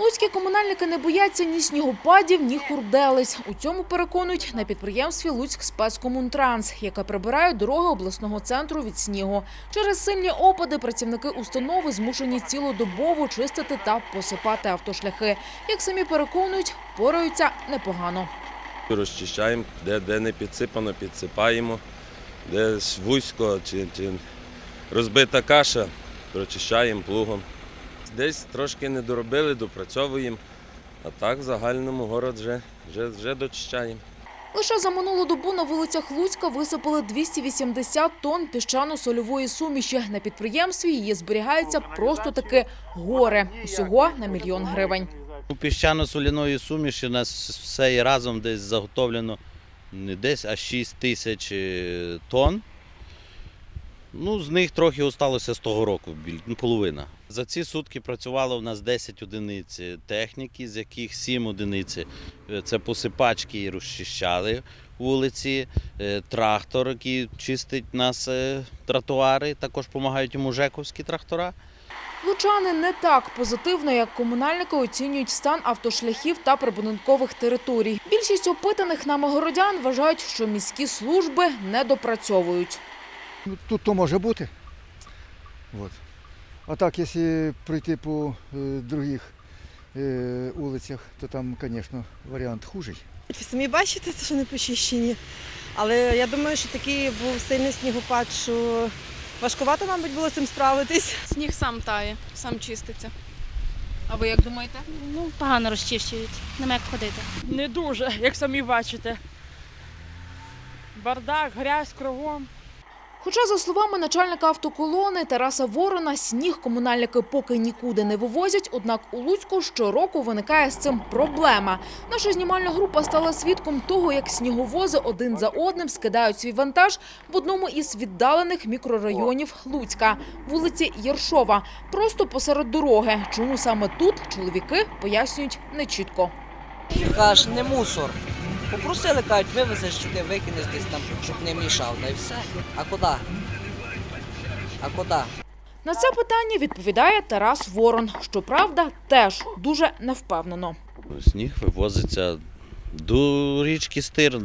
Луцькі комунальники не бояться ні снігопадів, ні хурделиць. У цьому переконують на підприємстві Луцьк спецкомунтранс, яке прибирає дороги обласного центру від снігу. Через сильні опади працівники установи змушені цілодобово чистити та посипати автошляхи. Як самі переконують, пораються непогано. Розчищаємо, де, де не підсипано, підсипаємо, де вузько чи, чи розбита каша, прочищаємо плугом. Десь трошки не доробили, допрацьовуємо, а так в загальному город вже, вже, вже дочищаємо. Лише за минулу добу на вулицях Луцька висипали 280 тонн піщано-сольової суміші. На підприємстві її зберігається просто таки гори. Усього на мільйон гривень. У піщано-соляної суміші у нас все і разом десь заготовлено не десь, а 6 тисяч е, тонн. Ну, з них трохи осталося з того року, ну, половина. За ці сутки працювало в нас 10 одиниць техніки, з яких 7 одиниць е, це посипачки розчищали вулиці, е, трактор, який чистить нас е, тротуари, також допомагають йому жековські трактора. Лучани не так позитивно, як комунальники оцінюють стан автошляхів та прибудинкових територій. Більшість опитаних нами городян вважають, що міські служби не допрацьовують. Тут то може бути. Вот. А так, якщо пройти по е, других е, вулицях, то там, звісно, варіант хужий. Ви самі бачите, це що не почищені. Але я думаю, що такий був сильний снігопад, що важкувато, мабуть, було з цим справитись. Сніг сам тає, сам чиститься. А ви як думаєте? Ну, погано розчищують, нема як ходити. Не дуже, як самі бачите. Бардак, грязь кругом. Хоча, за словами начальника автоколони Тараса Ворона, сніг комунальники поки нікуди не вивозять, однак у Луцьку щороку виникає з цим проблема. Наша знімальна група стала свідком того, як сніговози один за одним скидають свій вантаж в одному із віддалених мікрорайонів Луцька – вулиці Єршова, просто посеред дороги. Чому саме тут чоловіки пояснюють нечітко. Каж, не мусор. Попросили, кажуть, вивезеш сюди, викинеш десь там, щоб не мішав, та й все. А куди? А куди? На це питання відповідає Тарас Ворон. Щоправда, теж дуже невпевнено. Сніг вивозиться до річки Стир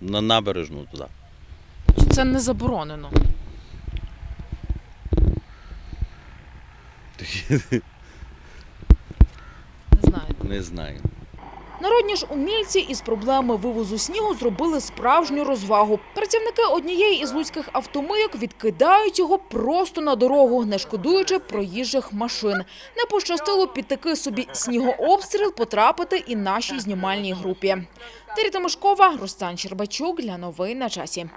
на набережну туди. Це не заборонено. Не знаю. Не знаю. Народні ж умільці із проблеми вивозу снігу зробили справжню розвагу. Працівники однієї із луцьких автомийок відкидають його просто на дорогу, не шкодуючи проїжджих машин. Не пощастило під такий собі снігообстріл потрапити і нашій знімальній групі. Тимошкова, Рустан Щербачук для новин на часі.